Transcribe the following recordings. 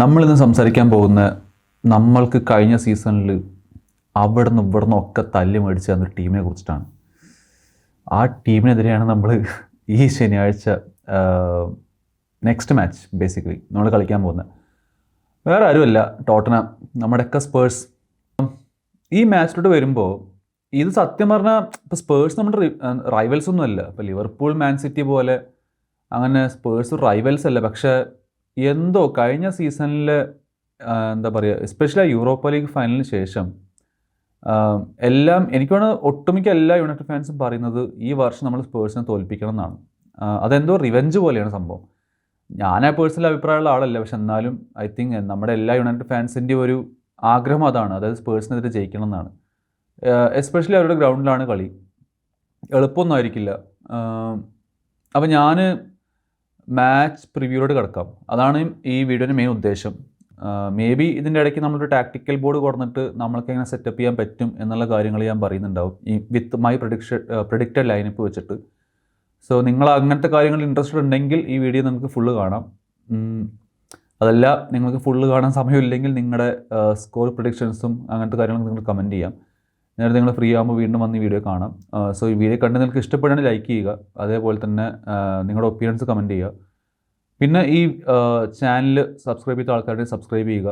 നമ്മളിന്ന് സംസാരിക്കാൻ പോകുന്ന നമ്മൾക്ക് കഴിഞ്ഞ സീസണിൽ അവിടെ നിന്ന് ഇവിടെ നിന്നൊക്കെ തല്ലി മേടിച്ച ഒരു ടീമിനെ കുറിച്ചിട്ടാണ്. ആ ടീമിനെതിരെയാണ് നമ്മൾ ഈ ശനിയാഴ്ച നെക്സ്റ്റ് മാച്ച് ബേസിക്കലി നമ്മൾ കളിക്കാൻ പോകുന്നത്. വേറെ ആരുമല്ല ടോട്ടന നമ്മുടെയൊക്കെ സ്പേഴ്സ്. ഈ മാച്ചിലോട്ട് വരുമ്പോൾ ഇത് സത്യം പറഞ്ഞാൽ ഇപ്പോൾ സ്പേഴ്സ് നമ്മുടെ റൈവൽസ് ഒന്നുമല്ല. ഇപ്പോൾ ലിവർപൂൾ മാൻ സിറ്റി പോലെ അങ്ങനെ സ്പേഴ്സ് റൈവൽസ് അല്ല. പക്ഷേ എന്തോ കഴിഞ്ഞ സീസണിൽ എന്താ പറയുക എസ്പെഷ്യലി യൂറോപ്പ ലീഗ് ഫൈനലിന് ശേഷം എല്ലാം എനിക്കാണ് ഒട്ടുമിക്ക എല്ലാ യുണൈറ്റഡ് ഫാൻസും പറയുന്നത് ഈ വർഷം നമ്മൾ സ്പേഴ്സിനെ തോൽപ്പിക്കണം എന്നാണ്. അതെന്തോ റിവെഞ്ച് പോലെയാണ് സംഭവം. ഞാൻ ആ പേഴ്സണൽ അഭിപ്രായമുള്ള ആളല്ല പക്ഷെ എന്നാലും ഐ തിങ്ക് നമ്മുടെ എല്ലാ യുണൈറ്റഡ് ഫാൻസിന്റെ ഒരു ആഗ്രഹം അതാണ്. അതായത് സ്പേഴ്സിനെതിരെ ജയിക്കണം എന്നാണ്. എസ്പെഷ്യലി അവരുടെ ഗ്രൗണ്ടിലാണ് കളി. എളുപ്പമൊന്നും ആയിരിക്കില്ല. അപ്പം ഞാൻ മാച്ച് പ്രിവ്യൂലോട് കിടക്കാം. അതാണ് ഈ വീഡിയോയുടെ മെയിൻ ഉദ്ദേശം. മേ ബി ഇതിന്റെ ഇടയ്ക്ക് നമ്മളൊരു ടാക്ടിക്കൽ ബോർഡ് കൊടുത്തിട്ട് നമ്മൾക്ക് എങ്ങനെ സെറ്റപ്പ് ചെയ്യാൻ പറ്റും എന്നുള്ള കാര്യങ്ങൾ ഞാൻ പറയുന്നുണ്ടാവും. ഈ with my prediction predicted lineup വെച്ചിട്ട്. സോ നിങ്ങൾ അങ്ങനത്തെ കാര്യങ്ങളിൽ ഇൻട്രസ്റ്റഡ് ഉണ്ടെങ്കിൽ ഈ വീഡിയോ നിങ്ങൾക്ക് ഫുള്ള് കാണാം. അതല്ല നിങ്ങൾക്ക് ഫുള്ള് കാണാൻ സമയമില്ലെങ്കിൽ നിങ്ങളുടെ സ്കോർ പ്രഡിക്ഷൻസും അങ്ങനത്തെ കാര്യങ്ങളും നിങ്ങൾ കമന്റ് ചെയ്യാം. നേരത്തെ നിങ്ങൾ ഫ്രീ ആകുമ്പോൾ വീണ്ടും വന്ന് ഈ വീഡിയോ കാണാം. സോ ഈ വീഡിയോ കണ്ട് നിങ്ങൾക്ക് ഇഷ്ടപ്പെടുകയാണെങ്കിൽ ലൈക്ക് ചെയ്യുക. അതേപോലെ തന്നെ നിങ്ങളുടെ ഒപ്പീനിയൻസ് കമന്റ് ചെയ്യുക. പിന്നെ ഈ ചാനൽ സബ്സ്ക്രൈബ് ചെയ്ത ആൾക്കാരുടെ സബ്സ്ക്രൈബ് ചെയ്യുക.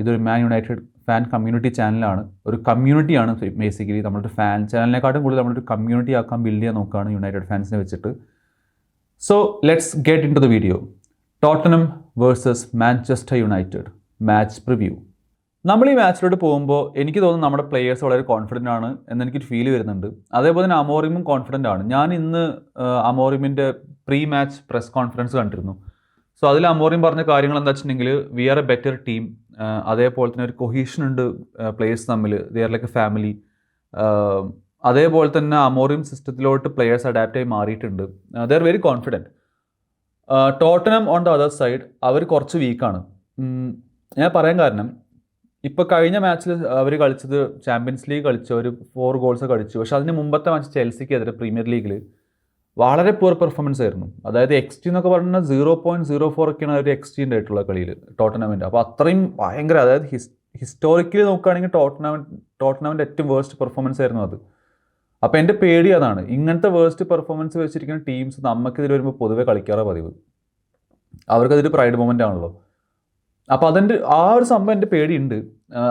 ഇതൊരു മാൻ യുണൈറ്റഡ് ഫാൻ കമ്മ്യൂണിറ്റി ചാനലാണ് ഒരു കമ്മ്യൂണിറ്റിയാണ് ബേസിക്കലി നമ്മളൊരു ഫാൻ ചാനലിനെക്കാട്ടും കൂടുതൽ നമ്മളൊരു കമ്മ്യൂണിറ്റി ആക്കാൻ ബിൽഡ് ചെയ്യാൻ നോക്കുകയാണ് യുണൈറ്റഡ് ഫാൻസിനെ വെച്ചിട്ട്. So let's get into the video Tottenham versus Manchester United match preview നമ്മൾ ഈ മാച്ചിലോട്ട് പോകുമ്പോൾ എനിക്ക് തോന്നുന്നു നമ്മുടെ പ്ലെയേഴ്സ് വളരെ കോൺഫിഡന്റ് ആണ് എന്നെനിക്കൊരു ഫീൽ വരുന്നുണ്ട്. അതേപോലെ തന്നെ അമോറിമും കോൺഫിഡന്റ് ആണ്. ഞാൻ ഇന്ന് അമോറിമിന്റെ പ്രീ മാച്ച് പ്രസ് കോൺഫറൻസ് കണ്ടിരുന്നു. സോ അതിൽ അമോറിം പറഞ്ഞ കാര്യങ്ങൾ എന്താ വെച്ചിട്ടുണ്ടെങ്കിൽ we are a better team അതേപോലെ തന്നെ ഒരു കൊഹീഷൻ ഉണ്ട് പ്ലേയേഴ്സ് തമ്മിൽ. They are like a family അതേപോലെ തന്നെ അമോറിയം സിസ്റ്റത്തിലോട്ട് പ്ലെയേഴ്സ് അഡാപ്റ്റ് ആയി മാറിയിട്ടുണ്ട്. They are very confident Tottenham on the other side അവർ കുറച്ച് വീക്കാണ് ഞാൻ പറയാൻ കാരണം ഇപ്പോൾ കഴിഞ്ഞ മാച്ചിൽ അവർ കളിച്ചത് ചാമ്പ്യൻസ് ലീഗ് കളിച്ചു ഒരു ഫോർ ഗോൾസ് കളിച്ചു പക്ഷെ അതിന് മുമ്പത്തെ മാച്ച് ചെൽസിക്കെതിരെ പ്രീമിയർ ലീഗിൽ വളരെ പൂർ പെർഫോമൻസ് ആയിരുന്നു. അതായത് എക്സ് ടി എന്നൊക്കെ പറഞ്ഞാൽ സീറോ പോയിന്റ് സീറോ ഫോർ ഒക്കെയാണ് ഒരു എക്സ് ടി ആയിട്ടുള്ള കളിയിൽ ടോട്ടനാമിന്റെ അപ്പോൾ അത്രയും ഭയങ്കര അതായത് ഹിസ് ഹിസ്റ്റോറിക്കലി നോക്കുകയാണെങ്കിൽ ടോട്ടനാമൻ ടോട്ടനാമിന്റെ ഏറ്റവും വേഴ്സ്റ്റ് പെർഫോമൻസ് ആയിരുന്നു അത്. അപ്പോൾ എന്റെ പേടി അതാണ്. ഇങ്ങനത്തെ വേഴ്സ്റ്റ് പെർഫോമൻസ് വെച്ചിരിക്കുന്ന ടീംസ് നമുക്കിതിൽ വരുമ്പോൾ പൊതുവെ കളിക്കാറേ പതിവ്. അവർക്കതൊരു പ്രൈഡ് മൊമെന്റ് ആണല്ലോ. അപ്പോൾ അതിന്റെ ആ ഒരു സംഭവം എന്റെ പേടിയുണ്ട്.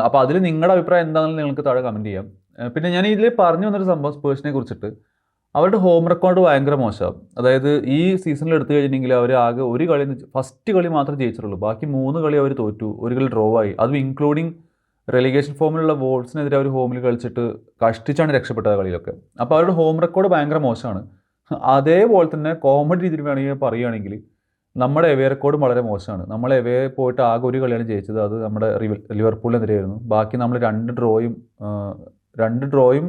അപ്പോൾ അതിൽ നിങ്ങളുടെ അഭിപ്രായം എന്താണെന്ന് നിങ്ങൾക്ക് താഴെ കമന്റ് ചെയ്യാം. പിന്നെ ഞാൻ ഇതിൽ പറഞ്ഞു വന്നൊരു സംഭവം സ്പേഴ്സിനെ കുറിച്ചിട്ട്. അവരുടെ ഹോം റെക്കോർഡ് ഭയങ്കര മോശമാണ് അതായത് ഈ സീസണിൽ എടുത്തു കഴിഞ്ഞിട്ടുണ്ടെങ്കിൽ അവർ ആകെ ഒരു കളി ഫസ്റ്റ് കളി മാത്രമേ ജയിച്ചിട്ടുള്ളൂ. ബാക്കി മൂന്ന് കളി അവർ തോറ്റു. ഒരു കളി ഡ്രോ ആയി. അതും ഇൻക്ലൂഡിങ് റെലിഗേഷൻ ഫോമിലുള്ള വോൾസിനെതിരെ അവർ ഹോമിൽ കളിച്ചിട്ട് കഷ്ടിച്ചാണ് രക്ഷപ്പെട്ടത് കളിയിലൊക്കെ. അപ്പോൾ അവരുടെ ഹോം റെക്കോർഡ് ഭയങ്കര മോശമാണ്. അതേപോലെ തന്നെ കോമഡി രീതിയിൽ വേണമെങ്കിൽ പറയുകയാണെങ്കിൽ നമ്മുടെ എവേ റെക്കോർഡും വളരെ മോശമാണ്. നമ്മൾ എവേ പോയിട്ട് ആകെ ഒരു കളിയാണ് ജയിച്ചത്. അത് നമ്മുടെ ലിവർപൂളിനെതിരെയായിരുന്നു. ബാക്കി നമ്മൾ രണ്ട് ഡ്രോയും രണ്ട് ഡ്രോയും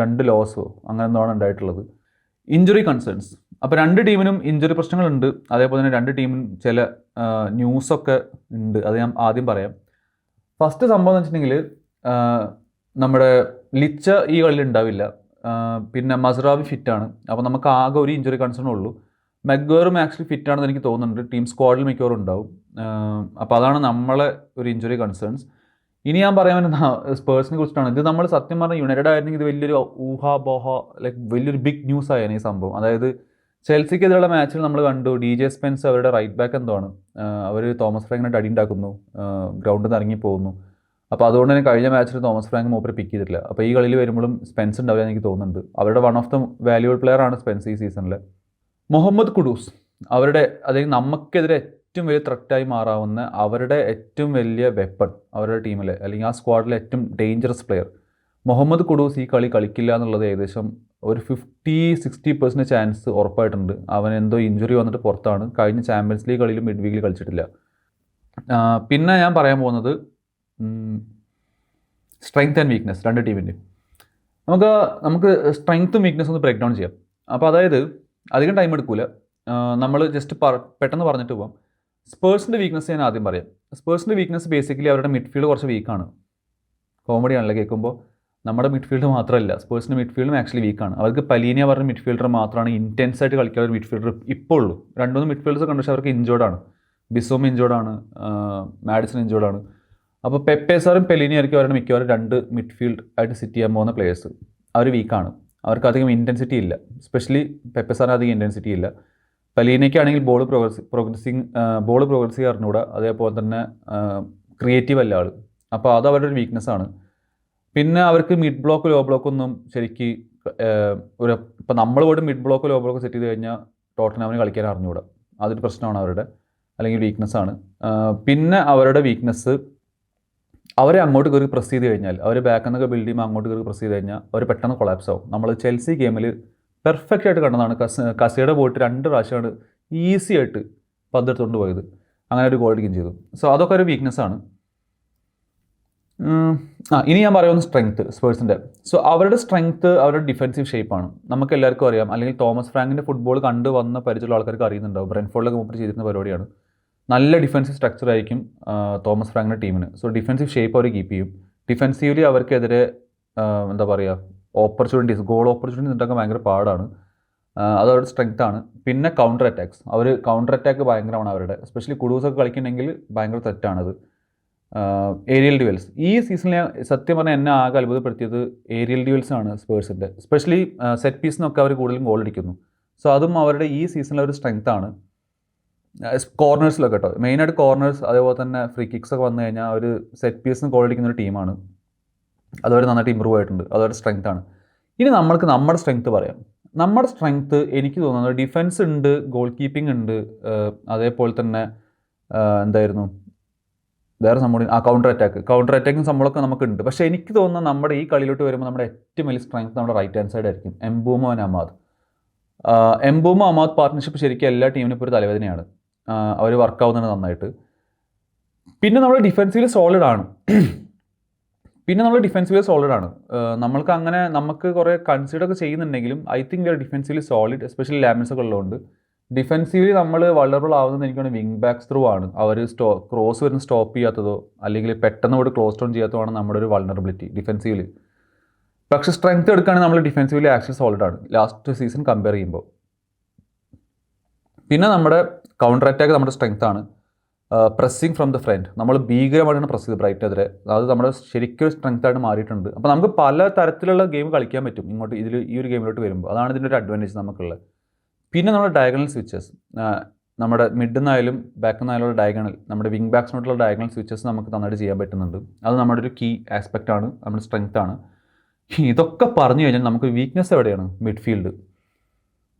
രണ്ട് ലോസോ അങ്ങനെ എന്താണ് ഉണ്ടായിട്ടുള്ളത്. ഇഞ്ചുറി കൺസേൺസ് അപ്പോൾ രണ്ട് ടീമിനും ഇഞ്ചുറി പ്രശ്നങ്ങളുണ്ട്. അതേപോലെ തന്നെ രണ്ട് ടീമിനും ചില ന്യൂസൊക്കെ ഉണ്ട്. അത് ഞാൻ ആദ്യം പറയാം. ഫസ്റ്റ് സംഭവം എന്ന് വെച്ചിട്ടുണ്ടെങ്കിൽ നമ്മുടെ ലിച്ച ഈ കളിയിൽ ഉണ്ടാവില്ല. പിന്നെ മസ്റാവി ഫിറ്റാണ് അപ്പോൾ നമുക്ക് ആകെ ഒരു ഇഞ്ചുറി കൺസേൺ ഉള്ളൂ. മെഗ്വേറും ആക്ച്വലി ഫിറ്റ് ആണെന്ന് എനിക്ക് തോന്നുന്നുണ്ട്. ടീം സ്ക്വാഡിൽ മിക്കവാറും ഉണ്ടാവും. അപ്പോൾ അതാണ് നമ്മളെ ഒരു ഇഞ്ചുറി കൺസേൺസ് ഇനി ഞാൻ പറയാൻ പറ്റുന്ന സ്പേഴ്സിനെ കുറിച്ചിട്ടാണ്. ഇത് നമ്മൾ സത്യം പറഞ്ഞാൽ യുണൈറ്റഡ് ആയിരുന്നെങ്കിൽ ഇത് വലിയൊരു ഊഹാ ബോഹ ലൈക്ക് വലിയൊരു ബിഗ് ന്യൂസ് ആയിരുന്നു ഈ സംഭവം. അതായത് ചെൽസിക്കെതിരെയുള്ള മാച്ചിൽ നമ്മൾ കണ്ടു. ഡി ജെ സ്പെൻസ് അവരുടെ റൈറ്റ് ബാക്ക് എന്തോ ആണ് അവർ തോമസ് ഫ്രാങ്കിനെ അടി ഉണ്ടാക്കുന്നു. ഗ്രൗണ്ടിൽ നിന്ന് ഇറങ്ങി പോകുന്നു. അപ്പോൾ അതുകൊണ്ട് തന്നെ കഴിഞ്ഞ മാച്ചിൽ തോമസ് ഫ്രാങ്ക് മൂപ്പരെ പിക്ക് ചെയ്തിട്ടില്ല. അപ്പോൾ ഈ കളിയിൽ വരുമ്പോഴും സ്പെൻസ് ഉണ്ടാവില്ല എനിക്ക് തോന്നുന്നുണ്ട്. അവരുടെ one of the valuable player ആണ് സ്പെൻസ് ഈ സീസണിൽ മുഹമ്മദ് കുഡൂസ് അവരുടെ അതായത് നമുക്കെതിരെ ഏറ്റവും വലിയ ത്രട്ടായി മാറാവുന്ന അവരുടെ ഏറ്റവും വലിയ വെപ്പൺ അവരുടെ ടീമിലെ അല്ലെങ്കിൽ ആ സ്ക്വാഡിലെ ഏറ്റവും ഡേഞ്ചറസ് പ്ലെയർ മുഹമ്മദ് കുഡൂസ് ഈ കളി കളിക്കില്ല എന്നുള്ളത് ഏകദേശം ഒരു ഫിഫ്റ്റി സിക്സ്റ്റി പെർസെന്റ് ചാൻസ് ഉറപ്പായിട്ടുണ്ട്. അവൻ എന്തോ ഇഞ്ചുറി വന്നിട്ട് പുറത്താണ്. കഴിഞ്ഞ ചാമ്പ്യൻസ് ലീഗ് കളിയിലും മിഡ് വീക്കിൽ കളിച്ചിട്ടില്ല. പിന്നെ ഞാൻ പറയാൻ പോകുന്നത് സ്ട്രെങ്ത് ആൻഡ് വീക്ക്നെസ് രണ്ട് ടീമിന്റെയും നമുക്ക് നമുക്ക് സ്ട്രെങ്ത്തും വീക്ക്നെസ്സും ഒന്ന് ബ്രേക്ക് ഡൗൺ ചെയ്യാം. അപ്പോൾ അതായത് അധികം ടൈം എടുക്കൂല. നമ്മൾ ജസ്റ്റ് പെട്ടെന്ന് പറഞ്ഞിട്ട് പോവാം. സ്പേഴ്സിന്റെ വീക്ക്നെസ് ഞാൻ ആദ്യം പറയാം. സ്പേഴ്സിന്റെ വീക്ക്നെസ് ബേസിക്കലി അവരുടെ മിഡ്ഫീൽഡ് കുറച്ച് വീക്കാണ് കോമഡി ആണല്ലോ കേൾക്കുമ്പോൾ നമ്മുടെ മിഡ്ഫീൽഡ് മാത്രമല്ല സ്പേഴ്സിന്റെ മിഡ്ഫീൽഡും ആക്ച്വലി വീക്കാണ് അവർക്ക് പലീനിയ പറഞ്ഞ മിഡ്ഫീൽഡർ മാത്രമാണ് ഇന്റൻസ് ആയിട്ട് കളിക്കാൻ ഒരു മിഡ്ഫീൽഡർ ഇപ്പോൾ ഉള്ളൂ. രണ്ടുമൂന്ന് മിഡ്ഫീൽഡേഴ്സ് കണ്ടു പക്ഷേ അവർക്ക് ഇഞ്ചോർഡ് ആണ്. ബിസോം ഇഞ്ചോർഡാണ് മാഡിസൺ ഇഞ്ചോർഡാണ് അപ്പോൾ പെപ്പേസാറും പെലിനി ആയിരിക്കും അവരുടെ മിക്കവാറും രണ്ട് മിഡ്ഫീൽഡ് ആയിട്ട് സിറ്റ് ചെയ്യാൻ പോകുന്ന പ്ലേയേഴ്സ് അവർ വീക്കാണ് അവർക്ക് അധികം ഇന്റൻസിറ്റി ഇല്ല സ്പെഷ്യലി പെപ്പസാറിന് അധികം ഇന്റൻസിറ്റി ഇല്ല. പലീനയ്ക്കാണെങ്കിൽ ball progress progressing ball progress അറിഞ്ഞുകൂടാ അതേപോലെ തന്നെ ക്രിയേറ്റീവ് അല്ല ആൾ അപ്പോൾ അത് അവരുടെ ഒരു വീക്ക്നെസ് ആണ്. പിന്നെ അവർക്ക് മിഡ് ബ്ലോക്ക് ലോ ബ്ലോക്ക് ഒന്നും ശരിക്ക് ഒരു ഇപ്പം നമ്മൾ പോയിട്ട് mid block low block set ചെയ്ത് കഴിഞ്ഞാൽ ടോട്ടനാമിന് കളിക്കാൻ അറിഞ്ഞുകൂടാ. അതൊരു പ്രശ്നമാണ് അവരുടെ. അല്ലെങ്കിൽ വീക്ക്നെസ് ആണ്. പിന്നെ അവരുടെ വീക്ക്നെസ് അവരെ അങ്ങോട്ട് കയറി പ്രസ് ചെയ്ത് കഴിഞ്ഞാൽ അവർ ബാക്ക് എന്നൊക്കെ ബിൽഡ് ചെയ്യുമ്പോൾ അങ്ങോട്ട് കയറി പ്രസ് ചെയ്ത് കഴിഞ്ഞാൽ അവർ പെട്ടെന്ന് കൊളാപ്സ് ആവും. നമ്മൾ ചെൽസി ഗെയിമിൽ പെർഫെക്റ്റ് ആയിട്ട് കണ്ടതാണ് കസ് കസയുടെ പോയിട്ട് രണ്ട് പ്രാവശ്യമാണ് ഈസി ആയിട്ട് പന്തെടുത്തുകൊണ്ട് പോയത്. അങ്ങനെ ഒരു ഗോൾ അടിക്കുകയും ചെയ്തു. സോ അതൊക്കെ ഒരു വീക്ക്നെസ് ആണ്. ആ ഇനി ഞാൻ പറയുന്ന സ്ട്രെങ്ത്ത് സ്പേഴ്സിന്റെ സോ അവരുടെ സ്ട്രെങ്ത്ത് അവരുടെ ഡിഫൻസീവ് ഷേപ്പാണ് നമുക്ക് എല്ലാവർക്കും അറിയാം. അല്ലെങ്കിൽ തോമസ് ഫ്രാങ്കിന്റെ ഫുട്ബോൾ കണ്ട് വന്ന പരിചയമുള്ള ആൾക്കാർക്ക് അറിയുന്നുണ്ടാവും. ബ്രെൻഫോർഡിലൊക്കെ മുമ്പ് ചെയ്തിരുന്ന പരിപാടിയാണ്. നല്ല ഡിഫൻസീവ് സ്ട്രക്ചർ ആയിരിക്കും തോമസ് ഫ്രാങ്കിന്റെ ടീമിന്. സോ ഡിഫൻസീവ് ഷേപ്പ് അവർ കീപ്പ് ചെയ്യും. ഡിഫൻസീവ്ലി അവർക്കെതിരെ എന്താ പറയുക ഓപ്പർച്യൂണിറ്റീസ് ഗോൾ ഓപ്പർച്യൂണിറ്റീസ് ഉണ്ടാക്കാൻ ഭയങ്കര പാടാണ്. അത് അവരുടെ സ്ട്രെങ്ത് ആണ്. പിന്നെ കൗണ്ടർ അറ്റാക്സ് അവർ കൗണ്ടർ അറ്റാക്ക് ഭയങ്കരമാണ് അവരുടെ. എസ്പെഷ്യലി കുഡൂസൊക്കെ കളിക്കുന്നുണ്ടെങ്കിൽ ഭയങ്കര തെറ്റാണത് ഏരിയൽ ഡ്യൂവൽസ് ഈ സീസണിൽ സത്യം പറഞ്ഞാൽ എന്നെ ആകെ അത്ഭുതപ്പെടുത്തിയത് ഏരിയൽ ഡ്യുവൽസ് ആണ് സ്പേഴ്സിന്റെ എസ്പെഷ്യലി സെറ്റ് പീസിനൊക്കെ അവർ കൂടുതലും ഗോൾ അടിക്കുന്നു. സോ അതും അവരുടെ ഈ സീസണിലെ ഒരു സ്ട്രെങ്ത് ആണ്. കോർണേഴ്സിലൊക്കെ കേട്ടോ. മെയിനായിട്ട് കോർണേഴ്സ് അതേപോലെ തന്നെ ഫ്രീ കിക്സ് ഒക്കെ വന്നു കഴിഞ്ഞാൽ ഒരു സെറ്റ് പീസിന് ഗോൾ അടിക്കുന്ന ഒരു ടീമാണ് അതവർ നന്നായിട്ട് ഇമ്പ്രൂവ് ആയിട്ടുണ്ട്. അതവരുടെ സ്ട്രെങ്ത് ആണ്. ഇനി നമ്മൾക്ക് നമ്മുടെ സ്ട്രെങ്ത് പറയാം. നമ്മുടെ സ്ട്രെങ്ത് എനിക്ക് തോന്നുന്നത് ഡിഫൻസ് ഉണ്ട് ഗോൾ കീപ്പിംഗ് ഉണ്ട് അതേപോലെ തന്നെ എന്തായിരുന്നു? വേറെ സംഭവം ആ കൗണ്ടർ അറ്റാക്ക് കൗണ്ടർ അറ്റാക്കും സംഭവമൊക്കെ നമുക്കുണ്ട് പക്ഷേ എനിക്ക് തോന്നുന്നത് നമ്മുടെ ഈ കളിയിലോട്ട് വരുമ്പോൾ നമ്മുടെ ഏറ്റവും വലിയ സ്ട്രെങ്ത് നമ്മുടെ റൈറ്റ് ഹാൻഡ് സൈഡ് ആയിരിക്കും. Mbeumo Amad Mbeumo Amad partnership ശരിക്കും എല്ലാ ടീമിനും ഇപ്പോൾ ഒരു തലവേദനയാണ്. അവർ വർക്കാവുന്നുണ്ട് നന്നായിട്ട്. പിന്നെ നമ്മൾ ഡിഫൻസീവ് സോളിഡ് ആണ്. പിന്നെ നമ്മൾ ഡിഫൻസീവ് സോളിഡ് ആണ്. നമ്മൾക്ക് അങ്ങനെ നമുക്ക് കുറേ കൺസിഡർ ഒക്കെ ചെയ്യുന്നുണ്ടെങ്കിലും I think we are solid especially Lammens ഒക്കെ ഉള്ളതുകൊണ്ട് ഡിഫൻസീവ്ലി നമ്മൾ വളറബിൾ ആവുന്നത് എനിക്കാണ് വിങ് ബാക്സ് ത്രൂ ആണ്. അവർ സ്റ്റോ ക്രോസ് വരുന്ന സ്റ്റോപ്പ് ചെയ്യാത്തതോ അല്ലെങ്കിൽ പെട്ടെന്ന് കൂടെ ക്ലോസ് ഡൗൺ ചെയ്യാത്തതോ ആണ് നമ്മുടെ ഒരു വൾണറബിലിറ്റി ഡിഫൻസീവ്ലി പക്ഷേ സ്ട്രെങ്ത് എടുക്കുകയാണെങ്കിൽ നമ്മൾ ഡിഫൻസീവ്ലി ആക്ച്വലി സോളിഡ് ആണ്. ലാസ്റ്റ് സീസൺ കമ്പയർ ചെയ്യുമ്പോൾ പിന്നെ നമ്മുടെ കൗണ്ടർ അറ്റാക്ക് നമ്മുടെ സ്ട്രെങ്ത് ആണ്. പ്രസ്സിങ് ഫ്രം ദ ഫ്രണ്ട് നമ്മൾ ഭീകരമായിട്ടാണ് പ്രസ് ചെയ്ത് ബ്രൈറ്റിനെതിരെ അത് നമ്മുടെ ശരിക്കും സ്ട്രെങ്ത് ആയിട്ട് മാറിയിട്ടുണ്ട്. അപ്പോൾ നമുക്ക് പല തരത്തിലുള്ള ഗെയിം കളിക്കാൻ പറ്റും ഇങ്ങോട്ട് ഇതിൽ ഈ ഒരു ഗെയിമിലോട്ട് വരുമ്പോൾ അതാണ് ഇതിന്റെ ഒരു അഡ്വാന്റേജ് നമുക്കുള്ളത്. പിന്നെ നമ്മുടെ ഡയഗണൽ സ്വിച്ചസ് നമ്മുടെ മിഡിൽ നിന്നായാലും ബാക്കിൽ നിന്നായാലും ഡയഗണൽ നമ്മുടെ വിങ് ബാക്സിനോട്ടുള്ള ഡയഗണൽ സ്വിച്ചസ് നമുക്ക് നന്നായിട്ട് ചെയ്യാൻ പറ്റുന്നുണ്ട്. അത് നമ്മുടെ ഒരു കീ ആസ്പെക്റ്റ് ആണ് നമ്മുടെ സ്ട്രെങ്ത് ആണ്. ഇതൊക്കെ പറഞ്ഞു കഴിഞ്ഞാൽ നമുക്ക് വീക്ക്നെസ് എവിടെയാണ്? മിഡ്ഫീൽഡ്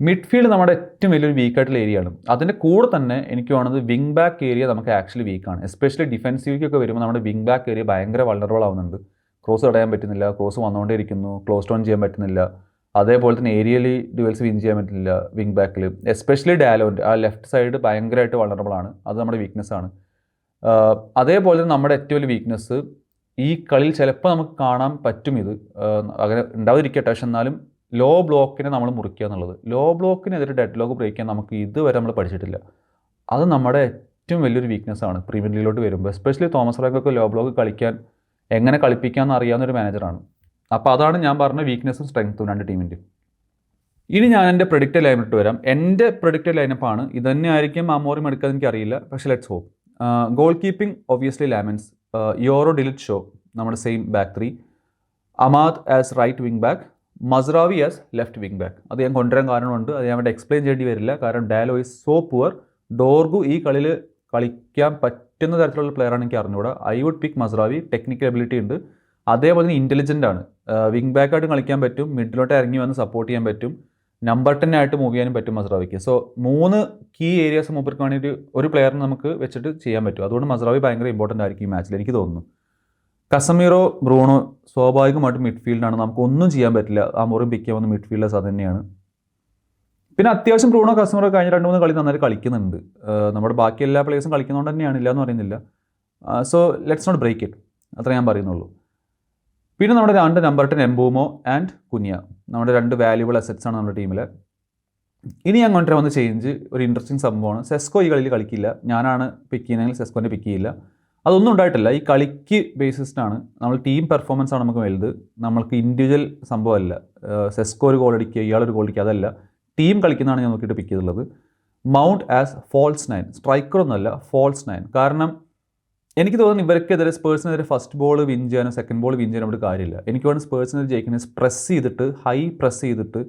മിഡ്ഫീൽഡ് നമ്മുടെ ഏറ്റവും വലിയൊരു വീക്കായിട്ടുള്ള ഏരിയ ആണ്. അതിന്റെ കൂടെ തന്നെ എനിക്ക് വേണത് വിങ് ബാക്ക് ഏരിയ നമുക്ക് ആക്ച്വലി വീക്കാണ് എസ്പെഷ്യലി ഡിഫൻസീവ്ക്കൊക്കെ വരുമ്പോൾ നമ്മുടെ വിങ് ബാക്ക് ഏരിയ ഭയങ്കര വൾണറബിൾ ആവുന്നുണ്ട്. ക്രോസ് തടയാൻ പറ്റുന്നില്ല ക്രോസ് വന്നുകൊണ്ടേയിരിക്കുന്നു ക്ലോസ് ഡൗൺ ചെയ്യാൻ പറ്റുന്നില്ല. അതേപോലെ തന്നെ ഏരിയലി ഡ്യുവൽസ് വിൻ ചെയ്യാൻ പറ്റുന്നില്ല വിങ് ബാക്കിൽ എസ്പെഷ്യലി ഡാലോന്റെ ആ ലെഫ്റ്റ് സൈഡ് ഭയങ്കരമായിട്ട് വൾണറബിൾ ആണ്. അത് നമ്മുടെ വീക്ക്നെസ് ആണ്. അതേപോലെ തന്നെ നമ്മുടെ ഏറ്റവും വലിയ വീക്ക്നെസ് ഈ കളിയിൽ ചിലപ്പോൾ നമുക്ക് കാണാൻ പറ്റും ഇത്. അങ്ങനെ ഉണ്ടാവാതിരിക്കട്ടെ. പക്ഷെ എന്നാലും ലോ ബ്ലോക്കിനെ നമ്മൾ മുറിക്കുക എന്നുള്ളത്. ലോ ബ്ലോക്കിനെതിരെ ഡെഡ് ലോക്ക് ബ്രേക്ക് ചെയ്യാൻ നമുക്ക് ഇതുവരെ നമ്മൾ പഠിച്ചിട്ടില്ല. അത് നമ്മുടെ ഏറ്റവും വലിയൊരു വീക്ക്നെസ് ആണ്. പ്രീമിയർ ലീഗിലോട്ട് വരുമ്പോൾ എസ്പെഷ്യലി തോമസ് റാങ്കൊക്കെ ലോ ബ്ലോക്ക് കളിക്കാൻ എങ്ങനെ കളിപ്പിക്കാമെന്ന് അറിയാവുന്ന ഒരു മാനേജറാണ് അപ്പോൾ അതാണ് ഞാൻ പറഞ്ഞ വീക്ക്നെസ്സും സ്ട്രെങ്ത്തും രണ്ട് ടീമിന്റെ ഇനി ഞാൻ എന്റെ പ്രൊഡിക്റ്റ് ലൈനപ്പ് വരാം. എന്റെ പ്രൊഡിക്റ്റ് ലൈനപ്പാണ് ഇത് തന്നെ ആയിരിക്കും അമോറിയും എടുക്കാതെ എനിക്കറിയില്ല പക്ഷേ let's hope goalkeeping obviously Lammens Yoro de Ligt Shaw നമ്മുടെ same back three Amad as right wing back Mazraoui as left wing back അത് ഞാൻ കൊണ്ടുവരാൻ കാരണമുണ്ട്. അത് ഞാൻ അവിടെ എക്സ്പ്ലെയിൻ ചെയ്യേണ്ടി വരില്ല. കാരണം Dalot is so poor Dorgu ഈ കളിയിൽ കളിക്കാൻ പറ്റുന്ന തരത്തിലുള്ള പ്ലെയറാണ് എനിക്ക് അറിഞ്ഞുകൂടാ. I would pick Mazraoui technical ability ഉണ്ട്. അതേപോലെ തന്നെ ഇന്റലിജന്റ് ആണ്. വിങ് ബാക്കായിട്ട് കളിക്കാൻ പറ്റും. മിഡിലോട്ട് ഇറങ്ങി വന്ന് സപ്പോർട്ട് ചെയ്യാൻ പറ്റും. നമ്പർ ടെൻ ആയിട്ട് മൂവ് ചെയ്യാനും പറ്റും മസ്റാവിക്ക് സോ മൂന്ന് കീ ഏരിയാസ് മൂപ്പർക്ക് വേണ്ടിയിട്ട് ഒരു- പ്ലെയറിന് നമുക്ക് വെച്ചിട്ട് ചെയ്യാൻ പറ്റും. അതുകൊണ്ട് മസ്റാവി ഭയങ്കര ഇമ്പോർട്ടന്റ് ആയിരിക്കും ഈ മാച്ചിൽ എനിക്ക് തോന്നുന്നു. കസമീറോ ബ്രൂണോ സ്വാഭാവികമായിട്ടും മിഡ്ഫീൽഡാണ് നമുക്ക് ഒന്നും ചെയ്യാൻ പറ്റില്ല. ആ മുറി പിക്ക് ചെയ്യാവുന്ന മിഡ്ഫീൽഡേഴ്സ് അത് തന്നെയാണ്. പിന്നെ അത്യാവശ്യം ബ്രൂണോ കസമീറോ കഴിഞ്ഞ രണ്ട് മൂന്ന് കളി നന്നായിട്ട് കളിക്കുന്നുണ്ട്. നമ്മുടെ ബാക്കി എല്ലാ പ്ലേയേഴ്സും കളിക്കുന്നതുകൊണ്ട് തന്നെയാണ്. ഇല്ല എന്ന് പറയുന്നില്ല so let's not break it അത്ര ഞാൻ പറയുന്നുള്ളൂ. പിന്നെ നമ്മുടെ രണ്ട് number ten Mbeumo and Cunha നമ്മുടെ രണ്ട് വാല്യുബിൾ അസറ്റ്സ് ആണ് നമ്മുടെ ടീമിൽ ഇനി ഞാൻ വന്ന് ചേഞ്ച് ഒരു ഇൻട്രസ്റ്റിംഗ് സംഭവമാണ്. സെസ്കോ ഈ കളിയിൽ കളിക്കില്ല. ഞാനാണ് പിക്ക് ചെയ്യുന്നതെങ്കിൽ സെസ്കോന്റെ പിക്ക് ചെയ്യില്ല. അതൊന്നും ഉണ്ടായിട്ടില്ല. ഈ കളിക്ക് ബേസിസ്ഡാണ് നമ്മൾ ടീം പെർഫോമൻസ് ആണ് നമുക്ക് വലുത്. നമ്മൾക്ക് ഇൻഡിവിജ്വൽ സംഭവമല്ല സെസ്കോ ഒരു ഗോൾ അടിക്കുക ഇയാളൊരു ഗോൾ അടിക്കുക അതല്ല. ടീം കളിക്കുന്നതാണ് ഞാൻ നോക്കിയിട്ട് പിക്ക് ചെയ്തിട്ടുള്ളത് മൗണ്ട് ആസ് ഫോൾസ് നയൻ സ്ട്രൈക്കറൊന്നുമല്ല ഫോൾസ് നയൻ കാരണം എനിക്ക് തോന്നുന്നു ഇവർക്കെതിരെ സ്പേഴ്സിനെതിരെ ഫസ്റ്റ് ബോൾ വിൻ ചെയ്യാനോ സെക്കൻഡ് ബോൾ വിൻ ചെയ്യാനോ അവിടെ കാര്യമില്ല. എനിക്ക് വേണം സ്പേഴ്സിനെതിരെ ജയിക്കുന്നത് പ്രസ് ചെയ്തിട്ട് ഹൈ പ്രസ് ചെയ്തിട്ട്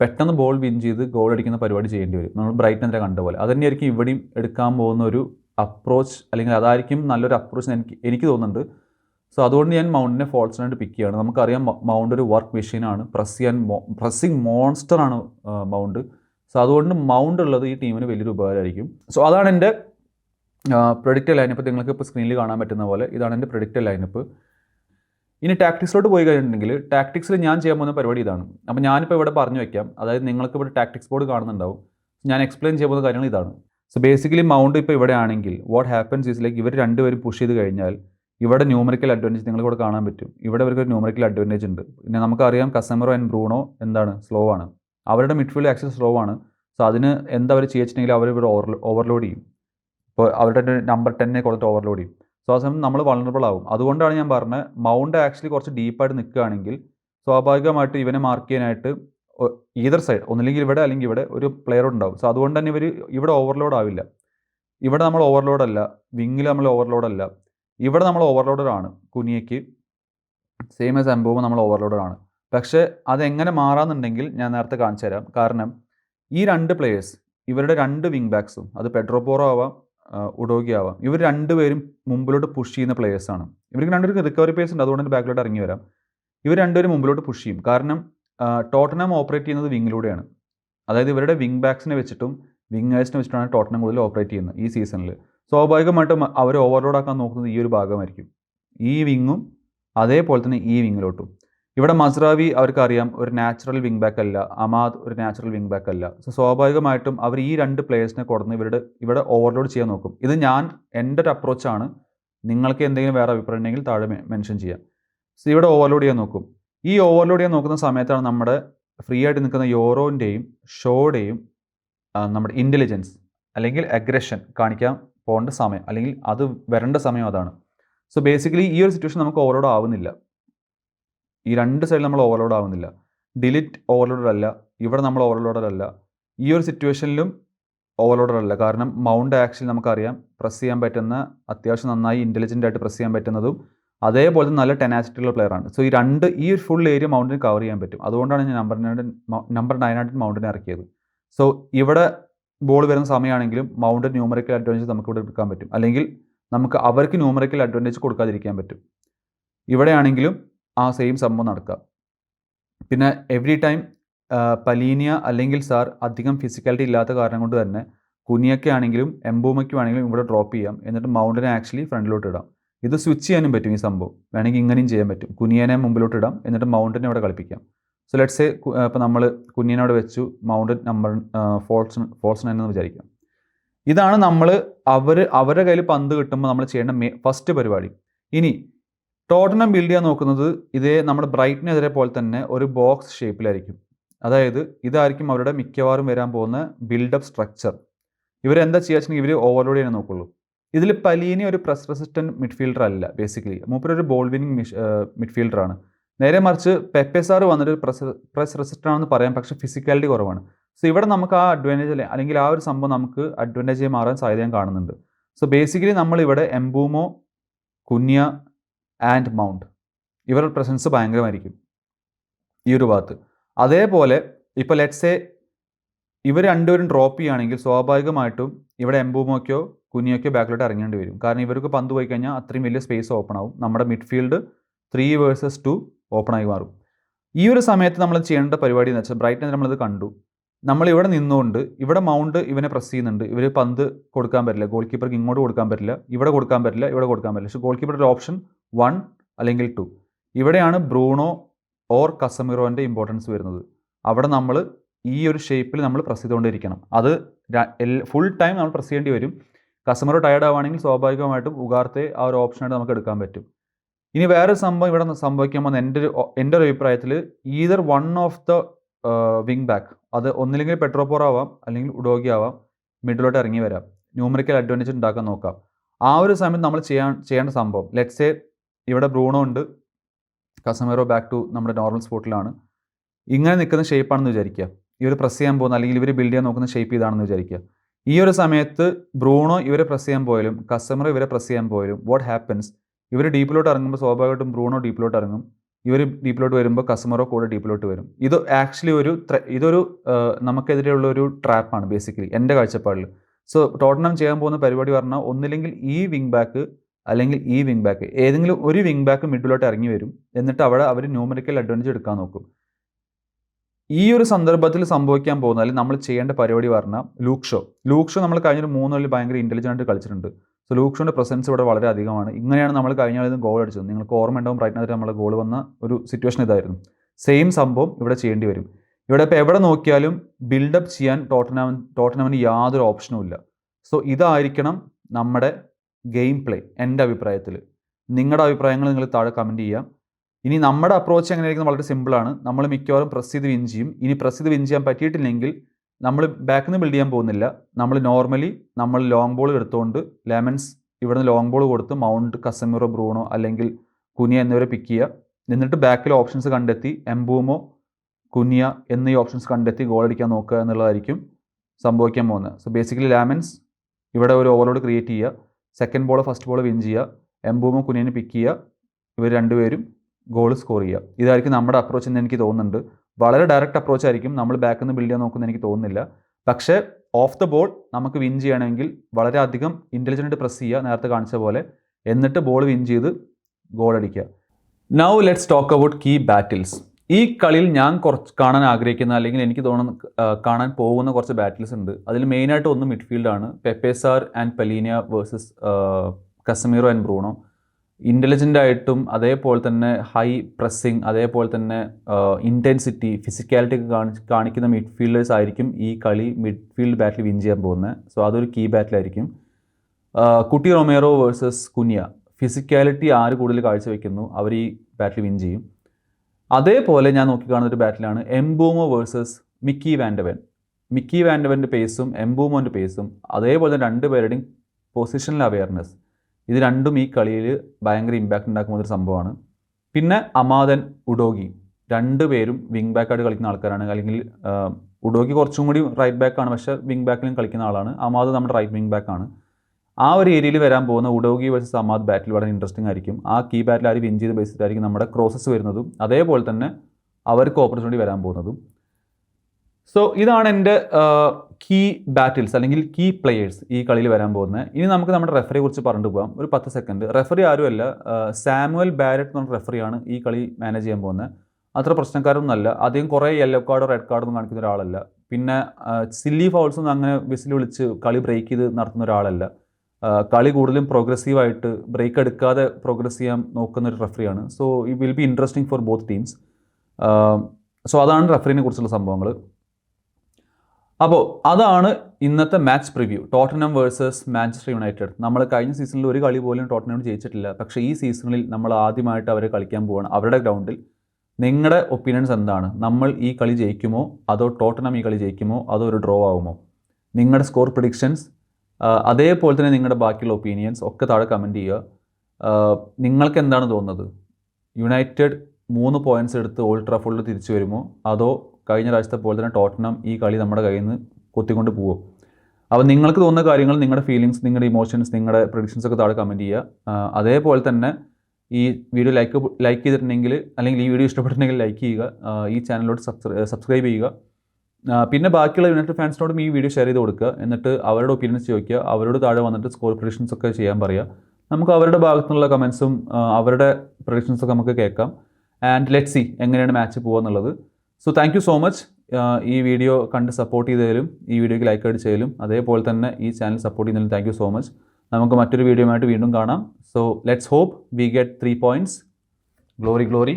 പെട്ടെന്ന് ബോൾ വിൻ ചെയ്ത് ഗോൾ അടിക്കുന്ന പരിപാടി ചെയ്യേണ്ടി വരും. നമ്മൾ ബ്രൈറ്റനെതിരെ കണ്ട പോലെ. അതന്നെയായിരിക്കും തന്നെയായിരിക്കും ഇവിടെയും എടുക്കാൻ പോകുന്ന ഒരു അപ്രോച്ച് അല്ലെങ്കിൽ അതായിരിക്കും നല്ലൊരു അപ്രോച്ച് എനിക്ക് എനിക്ക് തോന്നുന്നുണ്ട്. സോ അതുകൊണ്ട് ഞാൻ മൗണ്ടിനെ ഫോൾസ് ആയിട്ട് പിക്ക് ചെയ്യാണ് നമുക്കറിയാം മൗണ്ട് ഒരു വർക്ക് മെഷീനാണ് പ്രസ് ചെയ്യാൻ പ്രസ്സിങ് മോൺസ്റ്ററാണ് മൗണ്ട് സോ അതുകൊണ്ട് മൗണ്ട് ഉള്ളത് ഈ ടീമിന് വലിയൊരു ഉപകാരമായിരിക്കും. സോ അതാണ് എന്റെ പ്രൊഡിക്റ്റ് ലൈനപ്പ് നിങ്ങൾക്ക് ഇപ്പോൾ സ്ക്രീനിൽ കാണാൻ പറ്റുന്ന പോലെ ഇതാണ് എന്റെ പ്രൊഡിക്റ്റ് ലൈനപ്പ് ഇനി ടാക്ടിക്സിലോട്ട് പോയി കഴിഞ്ഞിട്ടുണ്ടെങ്കിൽ ടാക്ടിക്സിൽ ഞാൻ ചെയ്യാൻ പോകുന്ന പരിപാടി ഇതാണ്. അപ്പോൾ ഞാനിപ്പോൾ ഇവിടെ പറഞ്ഞു വയ്ക്കാം അതായത് നിങ്ങൾക്ക് ഇവിടെ ടാക്ടിക്സ് ബോർഡ് കാണുന്നുണ്ടാവും. ഞാൻ എക്സ്പ്ലെയിൻ ചെയ്യാൻ പോകുന്ന കാര്യങ്ങൾ ഇതാണ്. സോ ബേസിക്കലി മൗണ്ട് ഇപ്പോൾ ഇവിടെ ആണെങ്കിൽ വാട്ട് ഹാപ്പൻസ് ഈസ് ലൈക്ക് ഇവർ രണ്ടുപേരും പുഷ് ചെയ്ത് കഴിഞ്ഞാൽ ഇവിടെ ന്യൂമറിക്കൽ അഡ്വാന്റേജ് നിങ്ങൾ കൂടെ കാണാൻ പറ്റും. ഇവിടെ അവർക്ക് ഒരു ന്യൂമറിക്കൽ അഡ്വാന്റേജ് ഉണ്ട്. പിന്നെ നമുക്കറിയാം കസമറോ ആൻഡ് ബ്രൂണോ എന്താണ്? സ്ലോ ആണ്. അവരുടെ മിഡ്ഫീൽഡ് ആക്സസ് സ്ലോ ആണ്. സോ അതിന് എന്താ അവർ ചെയ്യിച്ചിട്ടുണ്ടെങ്കിൽ അവർ ഇവിടെ ഓവർ ഓവർലോഡ് ചെയ്യും. ഇപ്പോൾ അവരുടെ നമ്പർ ടെന്നെ കൊടുത്ത് ഓവർലോഡ് ചെയ്യും. സോ ആ സമയം നമ്മൾ വളണറബിൾ ആവും. അതുകൊണ്ടാണ് ഞാൻ പറഞ്ഞത് മൗണ്ട് ആക്ച്വലി കുറച്ച് ഡീപ്പായിട്ട് നിൽക്കുകയാണെങ്കിൽ സ്വാഭാവികമായിട്ട് ഇവനെ മാർക്ക് ചെയ്യാനായിട്ട് ഈതർ സൈഡ് ഒന്നില്ലെങ്കിൽ ഇവിടെ അല്ലെങ്കിൽ ഇവിടെ ഒരു പ്ലെയർ ഉണ്ടാവും. സോ അതുകൊണ്ട് തന്നെ ഇവർ ഇവിടെ ഓവർലോഡ് ആവില്ല. ഇവിടെ നമ്മൾ ഓവർലോഡ് അല്ല. വിങ്ങിൽ നമ്മൾ ഓവർലോഡ് അല്ല. ഇവിടെ നമ്മൾ ഓവർലോഡറാണ് കുനിയയ്ക്ക് സെയിം ആസ് എംബോവും നമ്മൾ ഓവർലോഡറാണ് പക്ഷേ അതെങ്ങനെ മാറാമെന്നുണ്ടെങ്കിൽ ഞാൻ നേരത്തെ കാണിച്ചു തരാം. കാരണം ഈ രണ്ട് പ്ലേയേഴ്സ് ഇവരുടെ രണ്ട് വിങ് ബാക്സും അത് പെട്രോപോറോ ആവാം ഉഡോഗി ആവാം ഇവർ രണ്ടുപേരും മുമ്പിലോട്ട് പുഷ് ചെയ്യുന്ന പ്ലേയേഴ്സാണ് ഇവർക്ക് രണ്ടുപേർക്ക് റിക്കവറി പേസ് ഉണ്ട്. അതുകൊണ്ട് ബാക്കിലോട്ട് ഇറങ്ങി വരാം. ഇവർ രണ്ടുപേരും മുമ്പിലോട്ട് പുഷ് ചെയ്യും. കാരണം ടോട്ടനം ഓപ്പറേറ്റ് ചെയ്യുന്നത് വിങ്ങിലൂടെയാണ്. അതായത് ഇവരുടെ വിങ് ബാക്സിനെ വെച്ചിട്ടും വിങ്ങേഴ്സിനെ വെച്ചിട്ടാണ് ടോട്ടനം കൂടുതൽ ഓപ്പറേറ്റ് ചെയ്യുന്നത് ഈ സീസണിൽ സ്വാഭാവികമായിട്ടും അവർ ഓവർലോഡ് ആക്കാൻ നോക്കുന്നത് ഈ ഒരു ഭാഗമായിരിക്കും. ഈ വിങ്ങും അതേപോലെ തന്നെ ഈ വിങ്ങിലോട്ടും. ഇവിടെ മസ്രാവി അവർക്കറിയാം ഒരു നാച്ചുറൽ വിങ് ബാക്ക് അല്ല അമാദ് ഒരു നാച്ചുറൽ വിങ് ബാക്ക് അല്ല. സോ സ്വാഭാവികമായിട്ടും അവർ ഈ രണ്ട് പ്ലേയേഴ്സിനെ കൊടുന്ന് ഇവരുടെ ഇവിടെ ഓവർലോഡ് ചെയ്യാൻ നോക്കും. ഇത് ഞാൻ എന്റെ ഒരു അപ്രോച്ചാണ് നിങ്ങൾക്ക് എന്തെങ്കിലും വേറെ അഭിപ്രായം ഉണ്ടെങ്കിൽ താഴെ മെൻഷൻ ചെയ്യാം. സോ ഇവിടെ ഓവർലോഡ് ചെയ്യാൻ നോക്കും. ഈ ഓവർലോഡ് ചെയ്യാൻ നോക്കുന്ന സമയത്താണ് നമ്മുടെ ഫ്രീ ആയിട്ട് നിൽക്കുന്ന യോറോന്റെയും ഷോയുടെയും നമ്മുടെ ഇന്റലിജൻസ് അല്ലെങ്കിൽ അഗ്രഷൻ കാണിക്കാൻ പോകേണ്ട സമയം അല്ലെങ്കിൽ അത് വരേണ്ട സമയം അതാണ്. സോ ബേസിക്കലി ഈ ഒരു സിറ്റുവേഷൻ നമുക്ക് ഓവർലോഡ് ആവുന്നില്ല. ഈ രണ്ട് സൈഡിൽ നമ്മൾ ഓവർലോഡ് ആവുന്നില്ല. ഡിലിറ്റ് ഓവർലോഡ് അല്ല ഇവിടെ നമ്മൾ ഓവർലോഡ് അല്ല. ഈ ഒരു സിറ്റുവേഷനിലും ഓവർലോഡ് അല്ല. കാരണം മൗണ്ട് ആക്ഷൻ നമുക്കറിയാം പ്രസ് ചെയ്യാൻ പറ്റുന്ന അത്യാവശ്യം നന്നായി ഇന്റലിജന്റ് ആയിട്ട് പ്രസ് ചെയ്യാൻ പറ്റുന്നതും അതേപോലെ നല്ല ടെനാസിറ്റിയുള്ള ആണ്. സോ ഈ രണ്ട് ഈ ഒരു ഫുൾ ഏരിയ മൗണ്ടിന് കവർ ചെയ്യാൻ പറ്റും. അതുകൊണ്ടാണ് ഞാൻ നമ്പർ നയൻ നമ്പർ നയനായിട്ട് മൗണ്ടിനെ ഇറക്കിയത്. സോ ഇവിടെ ബോൾ വരുന്ന സമയമാണെങ്കിലും മൗണ്ട് ന്യൂമറിക്കൽ അഡ്വാന്റേജ് നമുക്ക് ഇവിടെ എടുക്കാൻ പറ്റും. അല്ലെങ്കിൽ നമുക്ക് അവർക്ക് ന്യൂമറിക്കൽ അഡ്വാന്റേജ് കൊടുക്കാതിരിക്കാൻ പറ്റും. ഇവിടെയാണെങ്കിലും ആ സെയിം സംഭവം നടക്കുക. പിന്നെ എവറി ടൈം പലീനിയ അല്ലെങ്കിൽ സാർ അധികം ഫിസിക്കാലിറ്റി ഇല്ലാത്ത കാരണം കൊണ്ട് തന്നെ കുനിയൊക്കെ ആണെങ്കിലും എംബൂമയ്ക്കും ആണെങ്കിലും ഇവിടെ ഡ്രോപ്പ് ചെയ്യാം. എന്നിട്ട് മൗണ്ടിനെ ആക്ച്വലി ഫ്രണ്ടിലോട്ട് ഇടാം. ഇത് സ്വിച്ച് ചെയ്യാനും പറ്റും ഈ സംഭവം. വേണമെങ്കിൽ ഇങ്ങനെയും ചെയ്യാൻ പറ്റും. കുനിയനെ മുമ്പിലോട്ട് ഇടാം. എന്നിട്ട് മൗണ്ടനെ അവിടെ കളിപ്പിക്കാം. സോ ലെറ്റ്സ് ഇപ്പോൾ നമ്മൾ കുഞ്ഞിനെ അവിടെ വെച്ചു. മൗണ്ടൻ നമ്പർ ഫോൾസ് ഫോൾസ് എന്ന് വിചാരിക്കാം. ഇതാണ് നമ്മൾ അവർ അവരുടെ കയ്യിൽ പന്ത് കിട്ടുമ്പോൾ നമ്മൾ ചെയ്യേണ്ട മേ ഫസ്റ്റ് പരിപാടി. ഇനി ടോട്ടനം ബിൽഡ് ചെയ്യാൻ നോക്കുന്നത് ഇതേ നമ്മുടെ ബ്രൈറ്റിനെതിരെ പോലെ തന്നെ ഒരു ബോക്സ് ഷേപ്പിലായിരിക്കും അതായത് ഇതായിരിക്കും അവരുടെ മിക്കവാറും വരാൻ പോകുന്ന ബിൽഡപ്പ് സ്ട്രക്ചർ ഇവരെന്താ ചെയ്യുക ഇവർ ഓവർലോഡ് ചെയ്യാൻ നോക്കുള്ളൂ. ഇതിൽ പലീനി ഒരു പ്രസ് റെസിസ്റ്റന്റ് മിഡ്ഫീൽഡർ അല്ല ബേസിക്കലി മൂപ്പർ മൂപ്പരൊരു ബോൾ വിന്നിങ് മിഡ്ഫീൽഡറാണ് നേരെ മറിച്ച് പെപ്പെ സാർ വന്നിട്ട് പ്രസ് പ്രസ് റെസിസ്റ്റന്റ് ആണെന്ന് പറയാം പക്ഷേ ഫിസിക്കാലിറ്റി കുറവാണ്. സോ ഇവിടെ നമുക്ക് ആ അഡ്വാന്റേജ് അല്ലെങ്കിൽ ആ ഒരു സംഭവം നമുക്ക് അഡ്വാന്റേജ് മാറാൻ സാധ്യത കാണുന്നുണ്ട്. സോ ബേസിക്കലി നമ്മളിവിടെ എംബൂമോ കുന്യ ആൻഡ് മൗണ്ട് ഇവരുടെ പ്രസൻസ് ഭയങ്കരമായിരിക്കും ഈ ഒരു ഭാഗത്ത്. അതേപോലെ ഇപ്പോൾ ലെറ്റ്സേ ഇവർ രണ്ടുപേരും ഡ്രോപ്പ് ചെയ്യുകയാണെങ്കിൽ സ്വാഭാവികമായിട്ടും ഇവിടെ എംബൂമോക്കോ കുനിയൊക്കെ ബാക്കിലോട്ട് ഇറങ്ങേണ്ടി വരും. കാരണം ഇവർക്ക് പന്ത് പോയി കഴിഞ്ഞാൽ അത്രയും വലിയ സ്പേസ് ഓപ്പൺ ആവും. നമ്മുടെ midfield three versus two open ആയി മാറും. ഈ ഒരു സമയത്ത് നമ്മൾ ചെയ്യേണ്ട പരിപാടി എന്ന് വെച്ചാൽ ബ്രൈറ്റൻ നമ്മളത് കണ്ടു. നമ്മൾ ഇവിടെ നിന്നുകൊണ്ട് ഇവിടെ മൗണ്ട് ഇവനെ പ്രസ് ചെയ്യുന്നുണ്ട്. ഇവർ പന്ത് കൊടുക്കാൻ പറ്റില്ല. ഗോൾ കീപ്പർക്ക് ഇങ്ങോട്ട് കൊടുക്കാൻ പറ്റില്ല. ഇവിടെ കൊടുക്കാൻ പറ്റില്ല. ഇവിടെ കൊടുക്കാൻ പറ്റില്ല. പക്ഷേ ഗോൾ കീപ്പറുടെ ഓപ്ഷൻ വൺ അല്ലെങ്കിൽ ടു ഇവിടെയാണ് ബ്രൂണോ ഓർ കസമിറോന്റെ ഇമ്പോർട്ടൻസ് വരുന്നത്. അവിടെ നമ്മൾ ഈ ഒരു ഷേപ്പിൽ നമ്മൾ പ്രസ് ചെയ്തുകൊണ്ടിരിക്കണം. അത് ഫുൾ ടൈം നമ്മൾ പ്രസ് ചെയ്യേണ്ടി വരും. കസ്റ്റമർ ടയർഡ് ആവുകയാണെങ്കിൽ സ്വാഭാവികമായിട്ടും ഉഗാർത്തെ ആ ഒരു ഓപ്ഷനായിട്ട് നമുക്ക് എടുക്കാൻ പറ്റും. ഇനി വേറൊരു സംഭവം ഇവിടെ സംഭവിക്കാൻ പോകുന്ന എന്റെ ഒരു എന്റെ ഒരു അഭിപ്രായത്തിൽ either one of the wing back അത് ഒന്നില്ലെങ്കിൽ പെട്രോപോർ ആവാം അല്ലെങ്കിൽ ഉഡോഗി ആവാം മിഡിലോട്ട് ഇറങ്ങി വരാം. ന്യൂമറിക്കൽ അഡ്വാന്റേജ് ഉണ്ടാക്കാൻ നോക്കാം. ആ ഒരു സമയത്ത് നമ്മൾ ചെയ്യാൻ ചെയ്യേണ്ട സംഭവം ലെറ്റ്സേ ഇവിടെ ബ്രൂണോ ഉണ്ട് കസമേറോ ബാക്ക് ടു നമ്മുടെ നോർമൽ സ്പോട്ടിലാണ് ഇങ്ങനെ നിൽക്കുന്ന ഷേപ്പാണെന്ന് വിചാരിക്കുക. ഇവർ പ്രസ് ചെയ്യാൻ പോകുന്ന അല്ലെങ്കിൽ ഇവർ ബിൽഡ് ചെയ്യാൻ നോക്കുന്ന ഷേപ്പ് ഇതാണെന്ന് വിചാരിക്കുക. ഈ ഒരു സമയത്ത് ബ്രൂണോ ഇവരെ പ്രസ് ചെയ്യാൻ പോയാലും കസ്റ്റമർ ഇവരെ പ്രസ് ചെയ്യാൻ പോയാലും വാട്ട് ഹാപ്പൻസ് ഇവർ ഡീപ്പിലോട്ട് ഇറങ്ങുമ്പോൾ സ്വാഭാവികമായിട്ടും ബ്രൂണോ ഡീപ്പിലോട്ട് ഇറങ്ങും. ഇവർ ഡീപ്പിലോട്ട് വരുമ്പോൾ കസ്റ്റമറോ കൂടെ ഡീപ്പിലോട്ട് വരും. ഇത് ആക്ച്വലി ഒരു ഇതൊരു നമുക്കെതിരെയുള്ള ഒരു ട്രാപ്പാണ് ബേസിക്കലി എന്റെ കാഴ്ചപ്പാടിൽ സോ ടോട്ടനം ചെയ്യാൻ പോകുന്ന പരിപാടി പറഞ്ഞാൽ ഒന്നില്ലെങ്കിൽ ഈ വിങ് ബാക്ക് അല്ലെങ്കിൽ ഈ വിങ് ബാക്ക് ഏതെങ്കിലും ഒരു വിങ് ബാക്ക് മിഡിലോട്ട് ഇറങ്ങി വരും. എന്നിട്ട് അവിടെ അവർ ന്യൂമറിക്കൽ അഡ്വാന്റേജ് എടുക്കാൻ നോക്കും. ഈ ഒരു സന്ദർഭത്തിൽ സംഭവിക്കാൻ പോകുന്ന അല്ലെങ്കിൽ നമ്മൾ ചെയ്യേണ്ട പരിപാടി പറഞ്ഞാൽ ലൂക്ഷോ ഷോ ലൂക്ക് ഷോ നമ്മൾ കഴിഞ്ഞൊരു മൂന്ന് കളി ഭയങ്കര ഇന്റലിജന്റ് ആയിട്ട് കളിച്ചിട്ടുണ്ട്. സോ ലൂക്ക് ഷോന്റെ പ്രസൻസ് ഇവിടെ വളരെ അധികമാണ്. ഇങ്ങനെയാണ് നമ്മൾ കഴിഞ്ഞ കളിയിൽ ഗോൾ അടിച്ചത്. നിങ്ങൾക്ക് ഓർമ്മ ഉണ്ടാവും റൈറ്റിനകത്ത് നമ്മൾ ഗോൾ വന്ന ഒരു സിറ്റുവേഷൻ ഇതായിരുന്നു. സെയിം സംഭവം ഇവിടെ ചെയ്യേണ്ടി വരും. ഇവിടെ ഇപ്പോൾ എവിടെ നോക്കിയാലും ബിൽഡപ്പ് ചെയ്യാൻ ടോട്ടനാമൻ ടോട്ടനാമിന് യാതൊരു ഓപ്ഷനും ഇല്ല. സോ ഇതായിരിക്കണം നമ്മുടെ ഗെയിം പ്ലേ എന്റെ അഭിപ്രായത്തിൽ നിങ്ങളുടെ അഭിപ്രായങ്ങൾ നിങ്ങൾ താഴെ കമന്റ് ചെയ്യാം ഇനി നമ്മുടെ അപ്രോച്ച് എങ്ങനെയായിരിക്കും വളരെ സിമ്പിളാണ് നമ്മൾ മിക്കവാറും പ്രസ് ചെയ്ത് വിൻ ചെയ്യും. ഇനി പ്രസ് ചെയ്ത് വിൻ ചെയ്യാൻ പറ്റിയിട്ടില്ലെങ്കിൽ നമ്മൾ ബാക്കിൽ നിന്ന് ബിൽഡ് ചെയ്യാൻ പോകുന്നില്ല. നമ്മൾ നോർമലി നമ്മൾ ലോങ് ബോൾ എടുത്തുകൊണ്ട് ലെമൻസ് ഇവിടുന്ന് ലോങ് ബോൾ കൊടുത്ത് മൗണ്ട് കസമിറോ ബ്രൂണോ അല്ലെങ്കിൽ കുനിയ എന്നിവരെ പിക്ക് ചെയ്യുക. എന്നിട്ട് ബാക്കിൽ ഓപ്ഷൻസ് കണ്ടെത്തി എംബൂമോ കുനിയ എന്നീ ഓപ്ഷൻസ് കണ്ടെത്തി ഗോൾ അടിക്കാൻ നോക്കുക എന്നുള്ളതായിരിക്കും സംഭവിക്കാൻ പോകുന്നത്. സോ ബേസിക്കലി ലാമൻസ് ഇവിടെ ഒരു ഓവറോഡ് ക്രിയേറ്റ് ചെയ്യുക. Second ball first ball win ചെയ്യുക. എംബൂമോ കുനിയനെ പിക്ക് ചെയ്യുക. ഇവർ രണ്ടുപേരും ഗോൾ സ്കോർ ചെയ്യുക. ഇതായിരിക്കും നമ്മുടെ അപ്രോച്ച് എന്ന് എനിക്ക് തോന്നുന്നുണ്ട്. വളരെ ഡയറക്റ്റ് അപ്രോച്ച് ആയിരിക്കും. നമ്മൾ ബാക്കിൽ നിന്ന് ബിൽഡ് ചെയ്യാൻ നോക്കുന്ന എനിക്ക് തോന്നുന്നില്ല. പക്ഷേ ഓഫ് ദ ബോൾ നമുക്ക് വിൻ ചെയ്യണമെങ്കിൽ വളരെയധികം ഇന്റലിജന്റ് പ്രസ് ചെയ്യുക. നേരത്തെ കാണിച്ച പോലെ. എന്നിട്ട് ബോൾ വിൻ ചെയ്ത് ഗോൾ അടിക്കുക. Now let's talk about key battles ഈ കളിയിൽ ഞാൻ കുറച്ച് കാണാൻ ആഗ്രഹിക്കുന്ന അല്ലെങ്കിൽ എനിക്ക് തോന്നുന്ന കാണാൻ പോകുന്ന കുറച്ച് ബാറ്റിൽസ് ഉണ്ട്. അതിൽ മെയിനായിട്ട് ഒന്ന് മിഡ്ഫീൽഡാണ് Pape Sarr and Palhinha versus Casemiro and Bruno intelligent ആയിട്ടും അതേപോലെ തന്നെ ഹൈ പ്രസ്സിങ് അതേപോലെ തന്നെ ഇന്റൻസിറ്റി ഫിസിക്കാലിറ്റി ഒക്കെ കാണി കാണിക്കുന്ന മിഡ്ഫീൽഡേഴ്സ് ആയിരിക്കും ഈ കളി മിഡ്ഫീൽഡ് ബാറ്റിൽ വിൻ ചെയ്യാൻ പോകുന്നത് സോ അതൊരു കീ ബാറ്റിലായിരിക്കും കുട്ടി റൊമേറോ വേഴ്സസ് കുനിയ. ഫിസിക്കാലിറ്റി ആര് കൂടുതൽ കാഴ്ചവെക്കുന്നു അവർ ഈ ബാറ്റിൽ വിൻ ചെയ്യും. അതേപോലെ ഞാൻ നോക്കിക്കാണുന്ന ഒരു ബാറ്റിലാണ് Mbeumo versus Micky van de Ven. Micky വാൻഡവന്റെ പേസും എംബൂമോന്റെ പേസും അതേപോലെ തന്നെ രണ്ട് പേരുടെയും പൊസിഷണൽ അവയർനെസ് ഇത് രണ്ടും ഈ കളിയിൽ ഭയങ്കര ഇമ്പാക്റ്റ് ഉണ്ടാക്കുന്ന ഒരു സംഭവമാണ്. പിന്നെ അമാദൻ ഉഡോഗി രണ്ട് പേരും വിങ് ബാക്കായിട്ട് കളിക്കുന്ന ആൾക്കാരാണ്. അല്ലെങ്കിൽ ഉഡോഗി കുറച്ചും കൂടി റൈറ്റ് ബാക്കാണ് പക്ഷെ വിങ് ബാക്കിലും കളിക്കുന്ന ആളാണ്. അമാദ് നമ്മുടെ റൈറ്റ് വിങ് ബാക്കാണ് ആ ഒരു ഏരിയയിൽ വരാൻ പോകുന്ന ഉഡോഗി വേഴ്സസ് അമാദ് ബാറ്റിൽ വളരെ ഇൻട്രസ്റ്റിംഗ് ആയിരിക്കും. ആ കീ ബാറ്റിൽ ആര് വിൻ ചെയ്ത് ബേസിലായിരിക്കും നമ്മുടെ ക്രോസസ് വരുന്നതും അതേപോലെ തന്നെ അവർക്ക് ഓപ്പർച്യൂണിറ്റി വരാൻ പോകുന്നതും. സോ ഇതാണ് എന്റെ കീ ബാറ്റിൽസ് അല്ലെങ്കിൽ കീ പ്ലെയേഴ്സ് ഈ കളിയിൽ വരാൻ പോകുന്നത്. ഇനി നമുക്ക് നമ്മുടെ റെഫറിയെ കുറിച്ച് പറഞ്ഞു പോകാം ഒരു പത്ത് സെക്കൻഡ് റെഫറി ആരുമല്ല. സാമുവൽ ബാരറ്റ് എന്ന് പറഞ്ഞ റെഫറിയാണ് ഈ കളി മാനേജ് ചെയ്യാൻ പോകുന്നത്. അത്ര പ്രശ്നക്കാരൊന്നുമല്ല അധികം കുറേ യെല്ലോ കാർഡോ റെഡ് കാർഡോ ഒന്നും കാണിക്കുന്ന ഒരാളല്ല. പിന്നെ സില്ലി ഫൗൾസ് ഒന്നും അങ്ങനെ വിസിൽ വിളിച്ച് കളി ബ്രേക്ക് ചെയ്ത് നടത്തുന്ന ഒരാളല്ല. കളി കൂടുതലും പ്രോഗ്രസീവായിട്ട് ബ്രേക്ക് എടുക്കാതെ പ്രോഗ്രസ് ചെയ്യാൻ നോക്കുന്ന ഒരു റെഫറിയാണ് so it will be interesting for both teams so അതാണ് റെഫറിനെ കുറിച്ചുള്ള സംഭവങ്ങൾ അപ്പോൾ അതാണ് ഇന്നത്തെ match preview Tottenham versus Manchester United നമ്മൾ കഴിഞ്ഞ സീസണിൽ ഒരു കളി പോലും ടോട്ടനം ജയിച്ചിട്ടില്ല. പക്ഷേ ഈ സീസണിൽ നമ്മൾ ആദ്യമായിട്ട് അവരെ കളിക്കാൻ പോവാണ്. അവരുടെ ഗ്രൗണ്ടിൽ നിങ്ങളുടെ ഒപ്പീനിയൻസ് എന്താണ്? നമ്മൾ ഈ കളി ജയിക്കുമോ? അതോ ടോട്ടനം ഈ കളി ജയിക്കുമോ? അതോ ഒരു ഡ്രോ ആവുമോ? നിങ്ങളുടെ സ്കോർ പ്രഡിക്ഷൻസ് അതേപോലെ തന്നെ നിങ്ങളുടെ ബാക്കിയുള്ള ഒപ്പീനിയൻസ് ഒക്കെ താഴെ കമന്റ് ചെയ്യുക. നിങ്ങൾക്ക് എന്താണ് തോന്നുന്നത്? യുണൈറ്റഡ് മൂന്ന് പോയിന്റ്സ് എടുത്ത് ഓൾഡ് ട്രാഫോൾഡിൽ തിരിച്ചു വരുമോ? അതോ കഴിഞ്ഞ പ്രാവശ്യത്തെ പോലെ തന്നെ ടോട്ടനം ഈ കളി നമ്മുടെ കയ്യിൽ നിന്ന് കൊത്തിക്കൊണ്ട് പോകും അപ്പോൾ നിങ്ങൾക്ക് തോന്നുന്ന കാര്യങ്ങൾ നിങ്ങളുടെ ഫീലിങ്സ് നിങ്ങളുടെ ഇമോഷൻസ് നിങ്ങളുടെ പ്രഡിക്ഷൻസ് ഒക്കെ താഴെ കമന്റ് ചെയ്യുക. അതേപോലെ തന്നെ ഈ വീഡിയോ ലൈക്ക് ലൈക്ക് ചെയ്തിട്ടുണ്ടെങ്കിൽ അല്ലെങ്കിൽ ഈ വീഡിയോ ഇഷ്ടപ്പെട്ടിട്ടുണ്ടെങ്കിൽ ലൈക്ക് ചെയ്യുക. ഈ ചാനലിലോട്ട് സബ്സ്ക്രൈബ് ചെയ്യുക. പിന്നെ ബാക്കിയുള്ള യുണൈറ്റഡ് ഫാൻസിനോടും ഈ വീഡിയോ ഷെയർ ചെയ്ത് കൊടുക്കുക. എന്നിട്ട് അവരുടെ ഒപ്പീനിയൻസ് ചോദിക്കുക. അവരോട് താഴെ വന്നിട്ട് സ്കോർ പ്രഡിക്ഷൻസ് ഒക്കെ ചെയ്യാൻ പറയുക. നമുക്ക് അവരുടെ ഭാഗത്തുനിന്നുള്ള കമൻസും അവരുടെ പ്രഡിക്ഷൻസ് ഒക്കെ നമുക്ക് കേൾക്കാം. ആൻഡ് ലെറ്റ് സി എങ്ങനെയാണ് മാച്ച് പോകുക എന്നുള്ളത്. So thank you so much ഈ വീഡിയോ കണ്ട് സപ്പോർട്ട് ചെയ്തതിലും ഈ വീഡിയോയ്ക്ക് ലൈക്ക് അടിച്ചതിലും അതേപോലെ തന്നെ ഈ ചാനൽ സപ്പോർട്ട് ചെയ്യുന്നതിലും താങ്ക് യു സോ മച്ച് നമുക്ക് മറ്റൊരു വീഡിയോയുമായിട്ട് വീണ്ടും കാണാം. So let's hope we get three points glory glory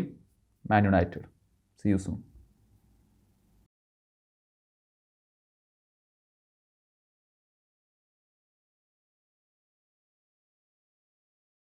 Man United see you soon